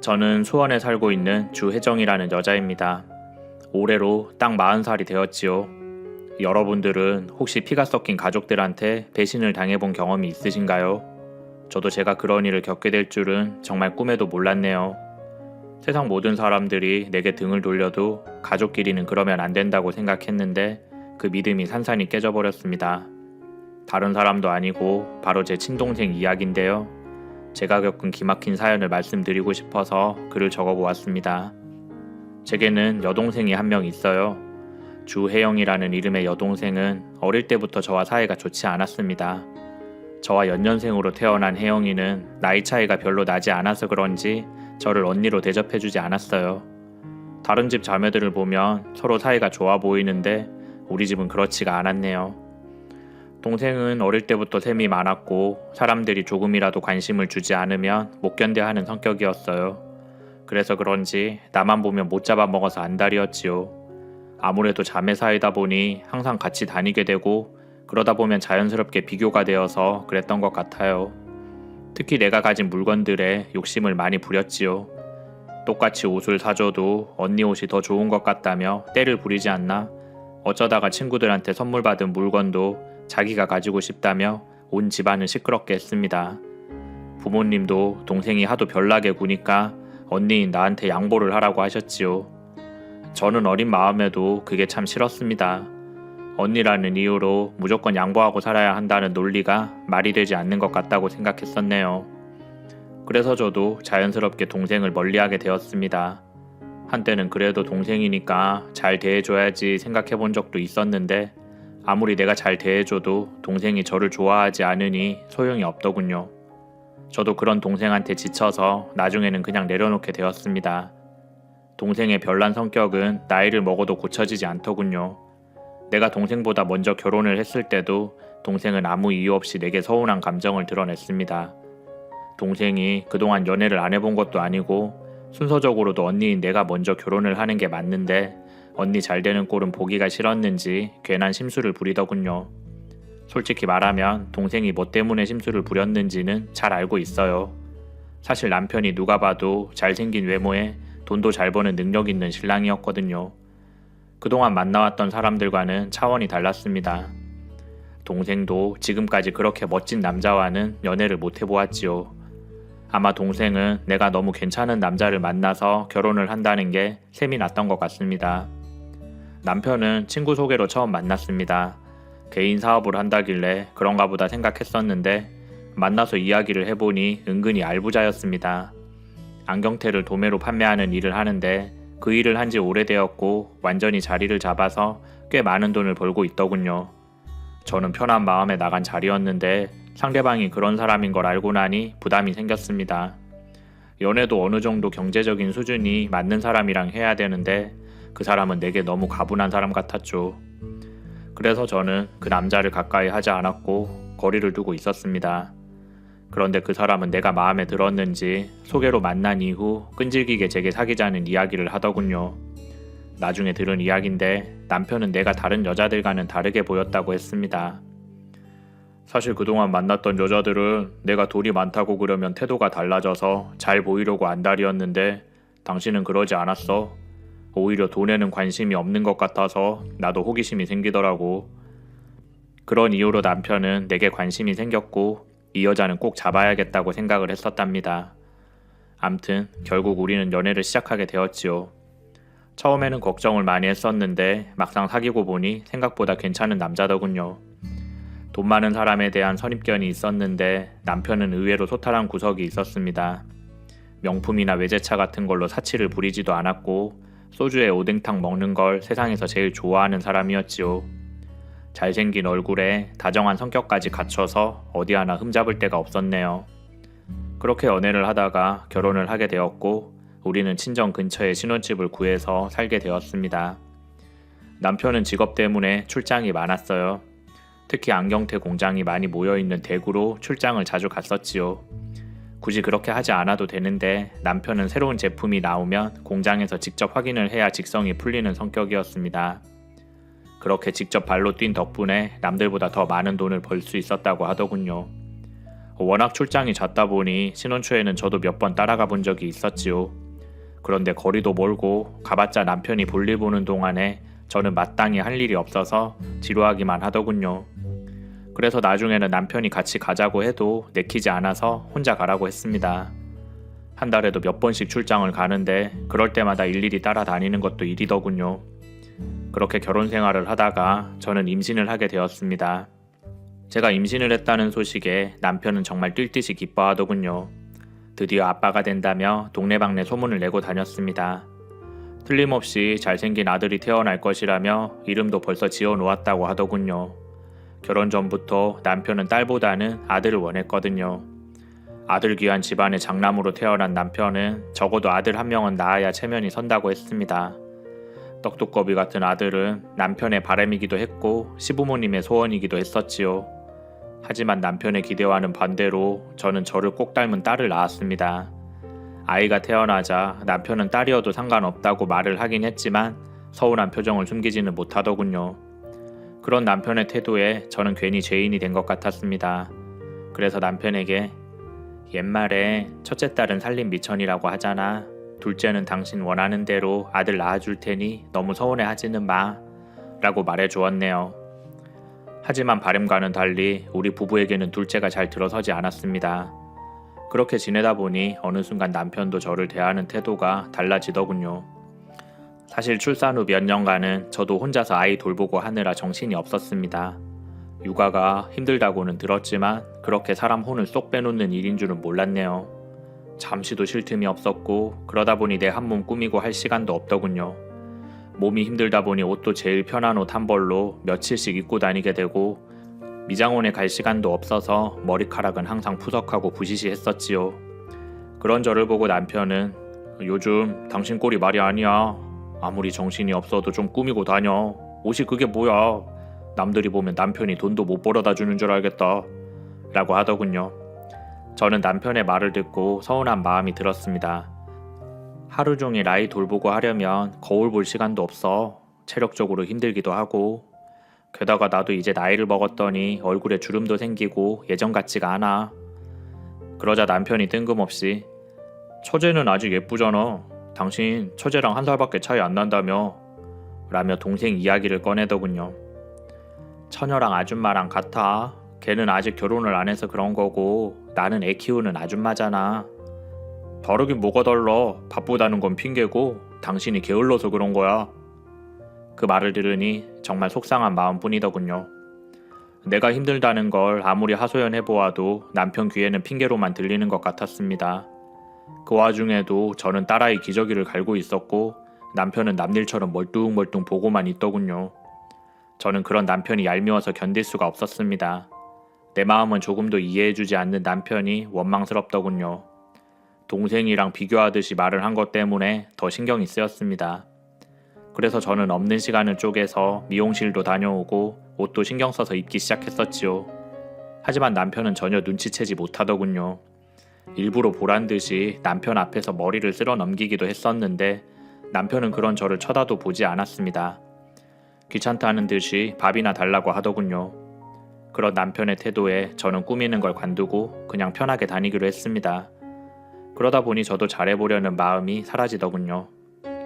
저는 수원에 살고 있는 주혜정이라는 여자입니다. 올해로 딱 40살이 되었지요. 여러분들은 혹시 피가 섞인 가족들한테 배신을 당해본 경험이 있으신가요? 저도 제가 그런 일을 겪게 될 줄은 정말 꿈에도 몰랐네요. 세상 모든 사람들이 내게 등을 돌려도 가족끼리는 그러면 안 된다고 생각했는데 그 믿음이 산산이 깨져버렸습니다. 다른 사람도 아니고 바로 제 친동생 이야기인데요. 제가 겪은 기막힌 사연을 말씀드리고 싶어서 글을 적어보았습니다. 제게는 여동생이 한 명 있어요. 주혜영이라는 이름의 여동생은 어릴 때부터 저와 사이가 좋지 않았습니다. 저와 연년생으로 태어난 혜영이는 나이 차이가 별로 나지 않아서 그런지 저를 언니로 대접해주지 않았어요. 다른 집 자매들을 보면 서로 사이가 좋아 보이는데 우리 집은 그렇지가 않았네요. 동생은 어릴 때부터 셈이 많았고 사람들이 조금이라도 관심을 주지 않으면 못 견뎌하는 성격이었어요. 그래서 그런지 나만 보면 못 잡아먹어서 안달이었지요. 아무래도 자매 사이다 보니 항상 같이 다니게 되고 그러다 보면 자연스럽게 비교가 되어서 그랬던 것 같아요. 특히 내가 가진 물건들에 욕심을 많이 부렸지요. 똑같이 옷을 사줘도 언니 옷이 더 좋은 것 같다며 때를 부리지 않나? 어쩌다가 친구들한테 선물 받은 물건도 자기가 가지고 싶다며 온 집안을 시끄럽게 했습니다. 부모님도 동생이 하도 별나게 구니까 언니인 나한테 양보를 하라고 하셨지요. 저는 어린 마음에도 그게 참 싫었습니다. 언니라는 이유로 무조건 양보하고 살아야 한다는 논리가 말이 되지 않는 것 같다고 생각했었네요. 그래서 저도 자연스럽게 동생을 멀리하게 되었습니다. 한때는 그래도 동생이니까 잘 대해줘야지 생각해 본 적도 있었는데 아무리 내가 잘 대해줘도 동생이 저를 좋아하지 않으니 소용이 없더군요. 저도 그런 동생한테 지쳐서 나중에는 그냥 내려놓게 되었습니다. 동생의 별난 성격은 나이를 먹어도 고쳐지지 않더군요. 내가 동생보다 먼저 결혼을 했을 때도 동생은 아무 이유 없이 내게 서운한 감정을 드러냈습니다. 동생이 그동안 연애를 안 해본 것도 아니고 순서적으로도 언니인 내가 먼저 결혼을 하는 게 맞는데 언니 잘 되는 꼴은 보기가 싫었는지 괜한 심술을 부리더군요. 솔직히 말하면 동생이 뭐 때문에 심술을 부렸는지는 잘 알고 있어요. 사실 남편이 누가 봐도 잘생긴 외모에 돈도 잘 버는 능력 있는 신랑이었거든요. 그동안 만나왔던 사람들과는 차원이 달랐습니다. 동생도 지금까지 그렇게 멋진 남자와는 연애를 못 해보았지요. 아마 동생은 내가 너무 괜찮은 남자를 만나서 결혼을 한다는 게 셈이 났던 것 같습니다. 남편은 친구 소개로 처음 만났습니다. 개인 사업을 한다길래 그런가 보다 생각했었는데 만나서 이야기를 해보니 은근히 알부자였습니다. 안경테를 도매로 판매하는 일을 하는데 그 일을 한 지 오래되었고 완전히 자리를 잡아서 꽤 많은 돈을 벌고 있더군요. 저는 편한 마음에 나간 자리였는데 상대방이 그런 사람인 걸 알고 나니 부담이 생겼습니다. 연애도 어느 정도 경제적인 수준이 맞는 사람이랑 해야 되는데 그 사람은 내게 너무 가분한 사람 같았죠. 그래서 저는 그 남자를 가까이 하지 않았고 거리를 두고 있었습니다. 그런데 그 사람은 내가 마음에 들었는지 소개로 만난 이후 끈질기게 제게 사귀자는 이야기를 하더군요. 나중에 들은 이야기인데 남편은 내가 다른 여자들과는 다르게 보였다고 했습니다. 사실 그동안 만났던 여자들은 내가 돈이 많다고 그러면 태도가 달라져서 잘 보이려고 안달이었는데 당신은 그러지 않았어. 오히려 돈에는 관심이 없는 것 같아서 나도 호기심이 생기더라고. 그런 이유로 남편은 내게 관심이 생겼고 이 여자는 꼭 잡아야겠다고 생각을 했었답니다. 암튼 결국 우리는 연애를 시작하게 되었지요. 처음에는 걱정을 많이 했었는데 막상 사귀고 보니 생각보다 괜찮은 남자더군요. 돈 많은 사람에 대한 선입견이 있었는데 남편은 의외로 소탈한 구석이 있었습니다. 명품이나 외제차 같은 걸로 사치를 부리지도 않았고 소주에 오뎅탕 먹는 걸 세상에서 제일 좋아하는 사람이었지요. 잘생긴 얼굴에 다정한 성격까지 갖춰서 어디 하나 흠잡을 데가 없었네요. 그렇게 연애를 하다가 결혼을 하게 되었고 우리는 친정 근처에 신혼집을 구해서 살게 되었습니다. 남편은 직업 때문에 출장이 많았어요. 특히 안경테 공장이 많이 모여있는 대구로 출장을 자주 갔었지요. 굳이 그렇게 하지 않아도 되는데 남편은 새로운 제품이 나오면 공장에서 직접 확인을 해야 직성이 풀리는 성격이었습니다. 그렇게 직접 발로 뛴 덕분에 남들보다 더 많은 돈을 벌 수 있었다고 하더군요. 워낙 출장이 잦다 보니 신혼초에는 저도 몇 번 따라가 본 적이 있었지요. 그런데 거리도 멀고 가봤자 남편이 볼일 보는 동안에 저는 마땅히 할 일이 없어서 지루하기만 하더군요. 그래서 나중에는 남편이 같이 가자고 해도 내키지 않아서 혼자 가라고 했습니다. 한 달에도 몇 번씩 출장을 가는데 그럴 때마다 일일이 따라다니는 것도 일이더군요. 그렇게 결혼 생활을 하다가 저는 임신을 하게 되었습니다. 제가 임신을 했다는 소식에 남편은 정말 뛸 듯이 기뻐하더군요. 드디어 아빠가 된다며 동네방네 소문을 내고 다녔습니다. 틀림없이 잘생긴 아들이 태어날 것이라며 이름도 벌써 지어 놓았다고 하더군요. 결혼 전부터 남편은 딸보다는 아들을 원했거든요. 아들 귀한 집안의 장남으로 태어난 남편은 적어도 아들 한 명은 낳아야 체면이 선다고 했습니다. 떡두꺼비 같은 아들은 남편의 바람이기도 했고 시부모님의 소원이기도 했었지요. 하지만 남편의 기대와는 반대로 저는 저를 꼭 닮은 딸을 낳았습니다. 아이가 태어나자 남편은 딸이어도 상관없다고 말을 하긴 했지만 서운한 표정을 숨기지는 못하더군요. 그런 남편의 태도에 저는 괜히 죄인이 된 것 같았습니다. 그래서 남편에게 옛말에 첫째 딸은 살림 미천이라고 하잖아. 둘째는 당신 원하는 대로 아들 낳아줄 테니 너무 서운해 하지는 마. 라고 말해 주었네요. 하지만 바람과는 달리 우리 부부에게는 둘째가 잘 들어서지 않았습니다. 그렇게 지내다 보니 어느 순간 남편도 저를 대하는 태도가 달라지더군요. 사실 출산 후 몇 년간은 저도 혼자서 아이 돌보고 하느라 정신이 없었습니다. 육아가 힘들다고는 들었지만 그렇게 사람 혼을 쏙 빼놓는 일인 줄은 몰랐네요. 잠시도 쉴 틈이 없었고 그러다 보니 내 한 몸 꾸미고 할 시간도 없더군요. 몸이 힘들다 보니 옷도 제일 편한 옷 한 벌로 며칠씩 입고 다니게 되고 미장원에 갈 시간도 없어서 머리카락은 항상 푸석하고 부시시했었지요. 그런 저를 보고 남편은 요즘 당신 꼴이 말이 아니야. 아무리 정신이 없어도 좀 꾸미고 다녀. 옷이 그게 뭐야. 남들이 보면 남편이 돈도 못 벌어다 주는 줄 알겠다. 라고 하더군요. 저는 남편의 말을 듣고 서운한 마음이 들었습니다. 하루 종일 아이 돌보고 하려면 거울 볼 시간도 없어. 체력적으로 힘들기도 하고. 게다가 나도 이제 나이를 먹었더니 얼굴에 주름도 생기고 예전 같지가 않아. 그러자 남편이 뜬금없이 처제는 아직 예쁘잖아. 당신 처제랑 한 살밖에 차이 안 난다며. 라며 동생 이야기를 꺼내더군요. 처녀랑 아줌마랑 같아. 걔는 아직 결혼을 안 해서 그런 거고 나는 애 키우는 아줌마잖아. 다르긴 뭐가 달라. 바쁘다는 건 핑계고 당신이 게을러서 그런 거야. 그 말을 들으니 정말 속상한 마음뿐이더군요. 내가 힘들다는 걸 아무리 하소연해 보아도 남편 귀에는 핑계로만 들리는 것 같았습니다. 그 와중에도 저는 딸아이 기저귀를 갈고 있었고 남편은 남일처럼 멀뚱멀뚱 보고만 있더군요. 저는 그런 남편이 얄미워서 견딜 수가 없었습니다. 내 마음은 조금도 이해해주지 않는 남편이 원망스럽더군요. 동생이랑 비교하듯이 말을 한 것 때문에 더 신경이 쓰였습니다. 그래서 저는 없는 시간을 쪼개서 미용실도 다녀오고 옷도 신경 써서 입기 시작했었지요. 하지만 남편은 전혀 눈치채지 못하더군요. 일부러 보란 듯이 남편 앞에서 머리를 쓸어 넘기기도 했었는데 남편은 그런 저를 쳐다도 보지 않았습니다. 귀찮다는 듯이 밥이나 달라고 하더군요. 그런 남편의 태도에 저는 꾸미는 걸 관두고 그냥 편하게 다니기로 했습니다. 그러다 보니 저도 잘해보려는 마음이 사라지더군요.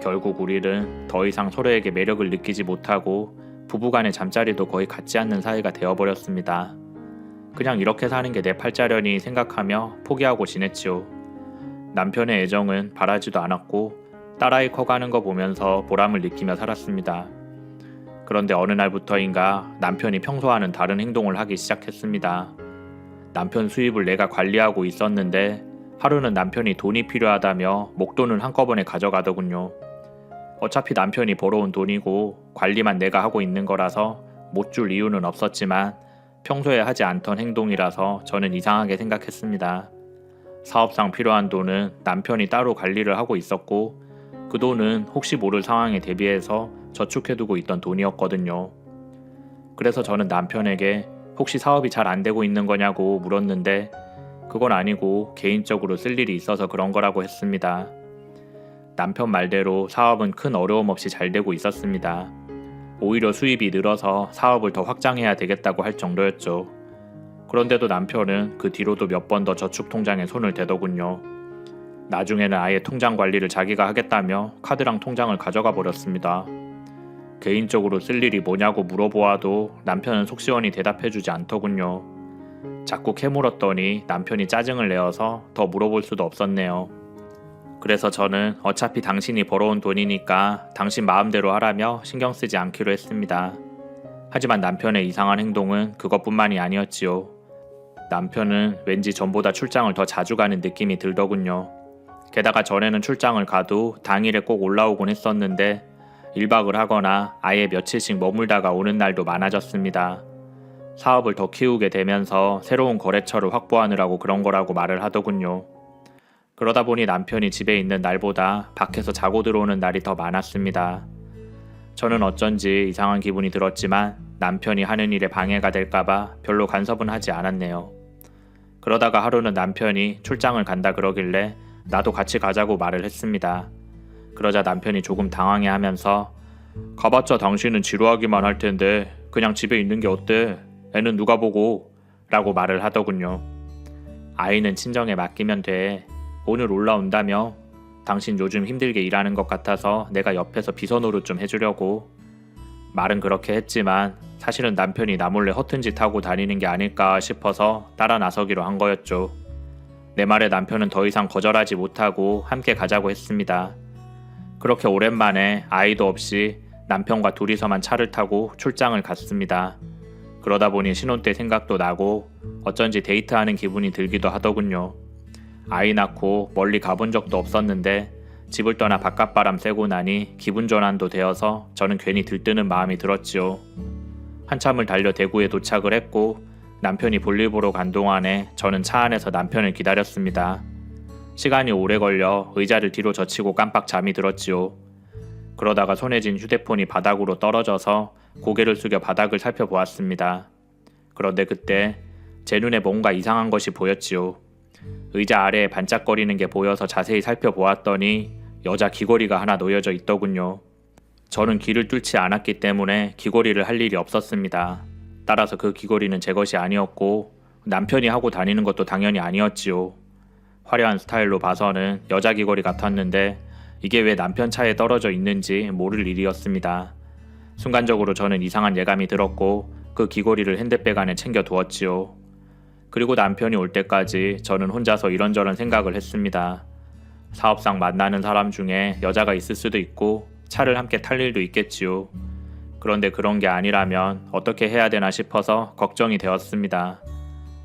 결국 우리는 더 이상 서로에게 매력을 느끼지 못하고 부부간의 잠자리도 거의 같지 않는 사이가 되어버렸습니다. 그냥 이렇게 사는 게 내 팔자련이 생각하며 포기하고 지냈지요. 남편의 애정은 바라지도 않았고 딸아이 커가는 거 보면서 보람을 느끼며 살았습니다. 그런데 어느 날부터인가 남편이 평소와는 다른 행동을 하기 시작했습니다. 남편 수입을 내가 관리하고 있었는데 하루는 남편이 돈이 필요하다며 목돈을 한꺼번에 가져가더군요. 어차피 남편이 벌어온 돈이고 관리만 내가 하고 있는 거라서 못 줄 이유는 없었지만 평소에 하지 않던 행동이라서 저는 이상하게 생각했습니다. 사업상 필요한 돈은 남편이 따로 관리를 하고 있었고 그 돈은 혹시 모를 상황에 대비해서 저축해두고 있던 돈이었거든요. 그래서 저는 남편에게 혹시 사업이 잘 안 되고 있는 거냐고 물었는데 그건 아니고 개인적으로 쓸 일이 있어서 그런 거라고 했습니다. 남편 말대로 사업은 큰 어려움 없이 잘 되고 있었습니다. 오히려 수입이 늘어서 사업을 더 확장해야 되겠다고 할 정도였죠. 그런데도 남편은 그 뒤로도 몇 번 더 저축 통장에 손을 대더군요. 나중에는 아예 통장 관리를 자기가 하겠다며 카드랑 통장을 가져가 버렸습니다. 개인적으로 쓸 일이 뭐냐고 물어보아도 남편은 속 시원히 대답해주지 않더군요. 자꾸 캐물었더니 남편이 짜증을 내어서 더 물어볼 수도 없었네요. 그래서 저는 어차피 당신이 벌어온 돈이니까 당신 마음대로 하라며 신경 쓰지 않기로 했습니다. 하지만 남편의 이상한 행동은 그것뿐만이 아니었지요. 남편은 왠지 전보다 출장을 더 자주 가는 느낌이 들더군요. 게다가 전에는 출장을 가도 당일에 꼭 올라오곤 했었는데 1박을 하거나 아예 며칠씩 머물다가 오는 날도 많아졌습니다. 사업을 더 키우게 되면서 새로운 거래처를 확보하느라고 그런 거라고 말을 하더군요. 그러다 보니 남편이 집에 있는 날보다 밖에서 자고 들어오는 날이 더 많았습니다. 저는 어쩐지 이상한 기분이 들었지만 남편이 하는 일에 방해가 될까봐 별로 간섭은 하지 않았네요. 그러다가 하루는 남편이 출장을 간다 그러길래 나도 같이 가자고 말을 했습니다. 그러자 남편이 조금 당황해 하면서 가봤자 당신은 지루하기만 할 텐데 그냥 집에 있는 게 어때? 애는 누가 보고? 라고 말을 하더군요. 아이는 친정에 맡기면 돼. 오늘 올라온다며 당신 요즘 힘들게 일하는 것 같아서 내가 옆에서 비서노릇 좀 해주려고. 말은 그렇게 했지만 사실은 남편이 나 몰래 허튼 짓 하고 다니는 게 아닐까 싶어서 따라 나서기로 한 거였죠. 내 말에 남편은 더 이상 거절하지 못하고 함께 가자고 했습니다. 그렇게 오랜만에 아이도 없이 남편과 둘이서만 차를 타고 출장을 갔습니다. 그러다 보니 신혼 때 생각도 나고 어쩐지 데이트하는 기분이 들기도 하더군요. 아이 낳고 멀리 가본 적도 없었는데 집을 떠나 바깥바람 쐬고 나니 기분 전환도 되어서 저는 괜히 들뜨는 마음이 들었지요. 한참을 달려 대구에 도착을 했고 남편이 볼일 보러 간 동안에 저는 차 안에서 남편을 기다렸습니다. 시간이 오래 걸려 의자를 뒤로 젖히고 깜빡 잠이 들었지요. 그러다가 손에 쥔 휴대폰이 바닥으로 떨어져서 고개를 숙여 바닥을 살펴보았습니다. 그런데 그때 제 눈에 뭔가 이상한 것이 보였지요. 의자 아래에 반짝거리는 게 보여서 자세히 살펴보았더니 여자 귀걸이가 하나 놓여져 있더군요. 저는 귀를 뚫지 않았기 때문에 귀걸이를 할 일이 없었습니다. 따라서 그 귀걸이는 제 것이 아니었고 남편이 하고 다니는 것도 당연히 아니었지요. 화려한 스타일로 봐서는 여자 귀걸이 같았는데 이게 왜 남편 차에 떨어져 있는지 모를 일이었습니다. 순간적으로 저는 이상한 예감이 들었고 그 귀걸이를 핸드백 안에 챙겨 두었지요. 그리고 남편이 올 때까지 저는 혼자서 이런저런 생각을 했습니다. 사업상 만나는 사람 중에 여자가 있을 수도 있고 차를 함께 탈 일도 있겠지요. 그런데 그런 게 아니라면 어떻게 해야 되나 싶어서 걱정이 되었습니다.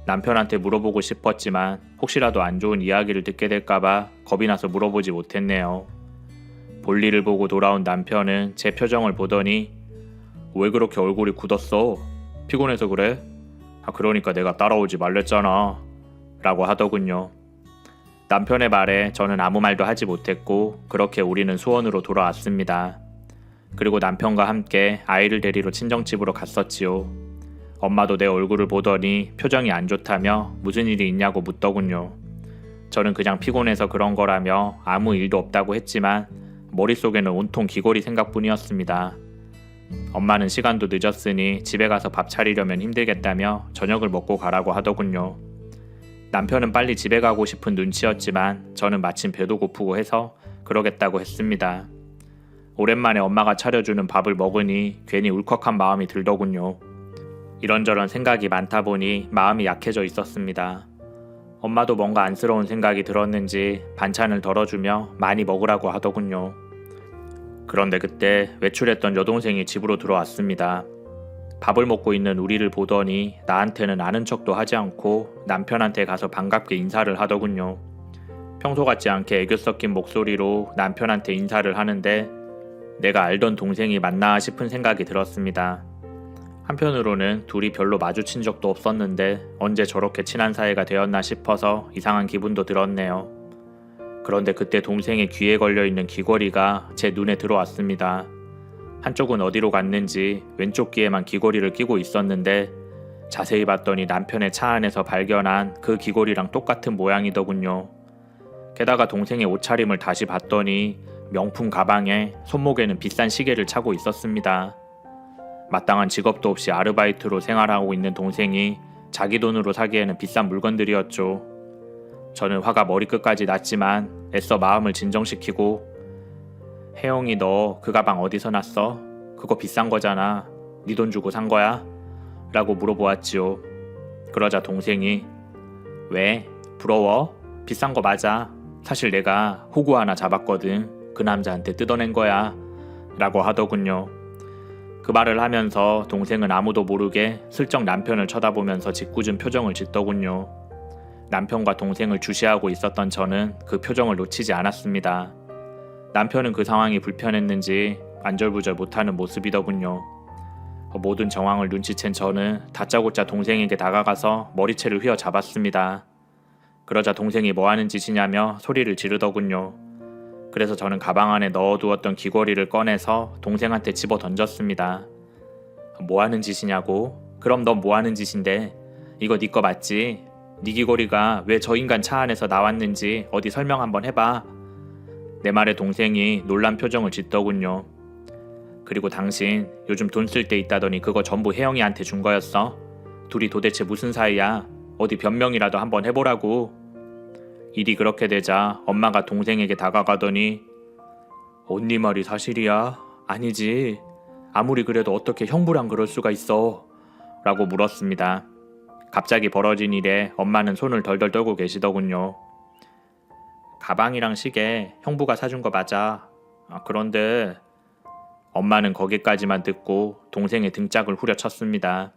남편한테 물어보고 싶었지만 혹시라도 안 좋은 이야기를 듣게 될까봐 겁이 나서 물어보지 못했네요. 볼일을 보고 돌아온 남편은 제 표정을 보더니 왜 그렇게 얼굴이 굳었어? 피곤해서 그래? 아, 그러니까 내가 따라오지 말랬잖아. 라고 하더군요. 남편의 말에 저는 아무 말도 하지 못했고 그렇게 우리는 수원으로 돌아왔습니다. 그리고 남편과 함께 아이를 데리러 친정집으로 갔었지요. 엄마도 내 얼굴을 보더니 표정이 안 좋다며 무슨 일이 있냐고 묻더군요. 저는 그냥 피곤해서 그런 거라며 아무 일도 없다고 했지만 머릿속에는 온통 귀걸이 생각뿐이었습니다. 엄마는 시간도 늦었으니 집에 가서 밥 차리려면 힘들겠다며 저녁을 먹고 가라고 하더군요. 남편은 빨리 집에 가고 싶은 눈치였지만 저는 마침 배도 고프고 해서 그러겠다고 했습니다. 오랜만에 엄마가 차려주는 밥을 먹으니 괜히 울컥한 마음이 들더군요. 이런저런 생각이 많다 보니 마음이 약해져 있었습니다. 엄마도 뭔가 안쓰러운 생각이 들었는지 반찬을 덜어주며 많이 먹으라고 하더군요. 그런데 그때 외출했던 여동생이 집으로 들어왔습니다. 밥을 먹고 있는 우리를 보더니 나한테는 아는 척도 하지 않고 남편한테 가서 반갑게 인사를 하더군요. 평소 같지 않게 애교 섞인 목소리로 남편한테 인사를 하는데 내가 알던 동생이 맞나 싶은 생각이 들었습니다. 한편으로는 둘이 별로 마주친 적도 없었는데 언제 저렇게 친한 사이가 되었나 싶어서 이상한 기분도 들었네요. 그런데 그때 동생의 귀에 걸려 있는 귀걸이가 제 눈에 들어왔습니다. 한쪽은 어디로 갔는지 왼쪽 귀에만 귀걸이를 끼고 있었는데 자세히 봤더니 남편의 차 안에서 발견한 그 귀걸이랑 똑같은 모양이더군요. 게다가 동생의 옷차림을 다시 봤더니 명품 가방에 손목에는 비싼 시계를 차고 있었습니다. 마땅한 직업도 없이 아르바이트로 생활하고 있는 동생이 자기 돈으로 사기에는 비싼 물건들이었죠. 저는 화가 머리끝까지 났지만 애써 마음을 진정시키고 혜영이 너 그 가방 어디서 났어? 그거 비싼 거잖아. 네 돈 주고 산 거야? 라고 물어보았지요. 그러자 동생이 왜? 부러워? 비싼 거 맞아. 사실 내가 호구 하나 잡았거든. 그 남자한테 뜯어낸 거야. 라고 하더군요. 그 말을 하면서 동생은 아무도 모르게 슬쩍 남편을 쳐다보면서 짓궂은 표정을 짓더군요. 남편과 동생을 주시하고 있었던 저는 그 표정을 놓치지 않았습니다. 남편은 그 상황이 불편했는지 안절부절 못하는 모습이더군요. 모든 정황을 눈치챈 저는 다짜고짜 동생에게 다가가서 머리채를 휘어 잡았습니다. 그러자 동생이 뭐 하는 짓이냐며 소리를 지르더군요. 그래서 저는 가방 안에 넣어두었던 귀걸이를 꺼내서 동생한테 집어 던졌습니다. 뭐 하는 짓이냐고? 그럼 넌 뭐 하는 짓인데? 이거 네 거 맞지? 네 귀걸이가 왜 저 인간 차 안에서 나왔는지 어디 설명 한번 해봐. 내 말에 동생이 놀란 표정을 짓더군요. 그리고 당신 요즘 돈 쓸 때 있다더니 그거 전부 혜영이한테 준 거였어? 둘이 도대체 무슨 사이야? 어디 변명이라도 한번 해보라고. 일이 그렇게 되자 엄마가 동생에게 다가가더니 언니 말이 사실이야? 아니지. 아무리 그래도 어떻게 형부랑 그럴 수가 있어? 라고 물었습니다. 갑자기 벌어진 일에 엄마는 손을 덜덜 떨고 계시더군요. 가방이랑 시계 형부가 사준 거 맞아. 아, 그런데 엄마는 거기까지만 듣고 동생의 등짝을 후려쳤습니다.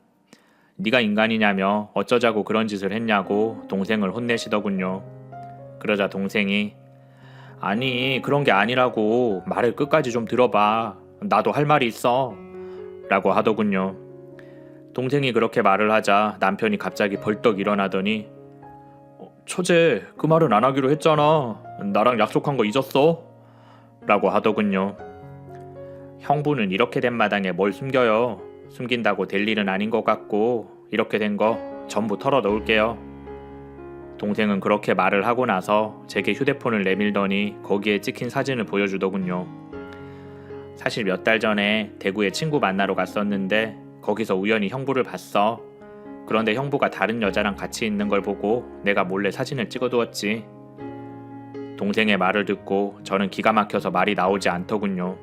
네가 인간이냐며 어쩌자고 그런 짓을 했냐고 동생을 혼내시더군요. 그러자 동생이 아니 그런 게 아니라고 말을 끝까지 좀 들어봐. 나도 할 말이 있어. 라고 하더군요. 동생이 그렇게 말을 하자 남편이 갑자기 벌떡 일어나더니 어, 처제 그 말은 안 하기로 했잖아. 나랑 약속한 거 잊었어? 라고 하더군요. 형부는 이렇게 된 마당에 뭘 숨겨요. 숨긴다고 될 일은 아닌 것 같고 이렇게 된 거 전부 털어 놓을게요. 동생은 그렇게 말을 하고 나서 제게 휴대폰을 내밀더니 거기에 찍힌 사진을 보여주더군요. 사실 몇 달 전에 대구에 친구 만나러 갔었는데 거기서 우연히 형부를 봤어. 그런데 형부가 다른 여자랑 같이 있는 걸 보고 내가 몰래 사진을 찍어두었지. 동생의 말을 듣고 저는 기가 막혀서 말이 나오지 않더군요.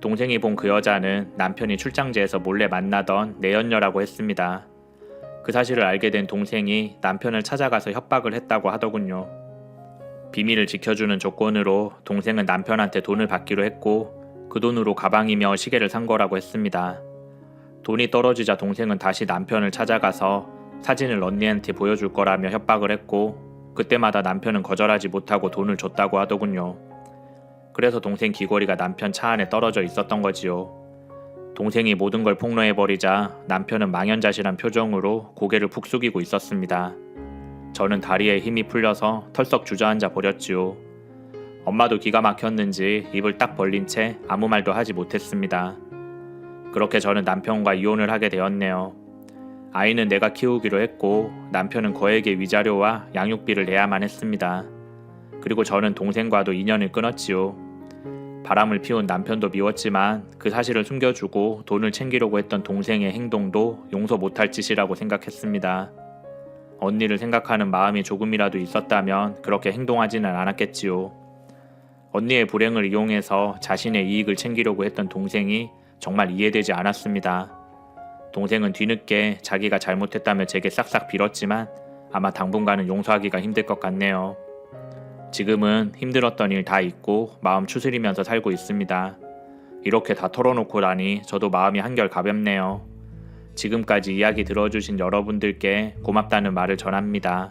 동생이 본 그 여자는 남편이 출장지에서 몰래 만나던 내연녀라고 했습니다. 그 사실을 알게 된 동생이 남편을 찾아가서 협박을 했다고 하더군요. 비밀을 지켜주는 조건으로 동생은 남편한테 돈을 받기로 했고 그 돈으로 가방이며 시계를 산 거라고 했습니다. 돈이 떨어지자 동생은 다시 남편을 찾아가서 사진을 언니한테 보여줄 거라며 협박을 했고 그때마다 남편은 거절하지 못하고 돈을 줬다고 하더군요. 그래서 동생 귀걸이가 남편 차 안에 떨어져 있었던 거지요. 동생이 모든 걸 폭로해버리자 남편은 망연자실한 표정으로 고개를 푹 숙이고 있었습니다. 저는 다리에 힘이 풀려서 털썩 주저앉아 버렸지요. 엄마도 기가 막혔는지 입을 딱 벌린 채 아무 말도 하지 못했습니다. 그렇게 저는 남편과 이혼을 하게 되었네요. 아이는 내가 키우기로 했고 남편은 거액의 위자료와 양육비를 내야만 했습니다. 그리고 저는 동생과도 인연을 끊었지요. 바람을 피운 남편도 미웠지만 그 사실을 숨겨주고 돈을 챙기려고 했던 동생의 행동도 용서 못할 짓이라고 생각했습니다. 언니를 생각하는 마음이 조금이라도 있었다면 그렇게 행동하지는 않았겠지요. 언니의 불행을 이용해서 자신의 이익을 챙기려고 했던 동생이 정말 이해되지 않았습니다. 동생은 뒤늦게 자기가 잘못했다며 제게 싹싹 빌었지만 아마 당분간은 용서하기가 힘들 것 같네요. 지금은 힘들었던 일 다 잊고 마음 추스리면서 살고 있습니다. 이렇게 다 털어놓고 나니 저도 마음이 한결 가볍네요. 지금까지 이야기 들어주신 여러분들께 고맙다는 말을 전합니다.